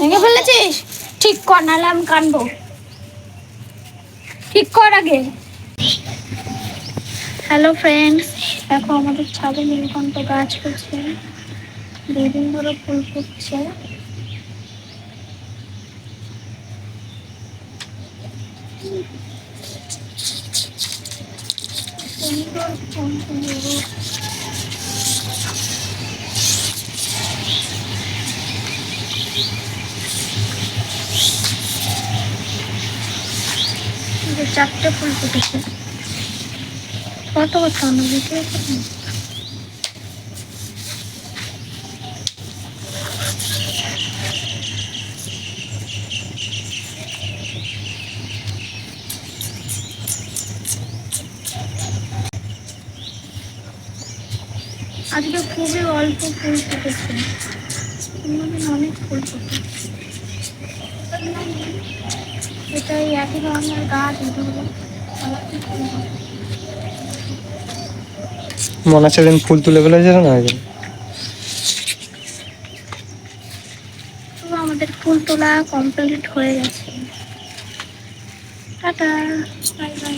ভেঙে ফেলেছিস? ঠিক কর, নাহলে আমি ঠিক কর আগে। হ্যালো ফ্রেন্ডস দেখো আমাদের ছাদে নীলকণ্ঠ গাছ হচ্ছে। দুই দিন ধরে ফুল ফুটছে। চারটে ফুল ফুটেছে কত কত আজকে খুবই অল্প ফুল ফুটেছে অনেক ফুল ফুটে এটাই একই ধরনের গাছ। মনে আছে একদিন ফুল তুলে ফেলে যেন না একদিন তো আমাদের ফুল তোলা কমপ্লিট হয়ে গেছে টাটা বাই বাই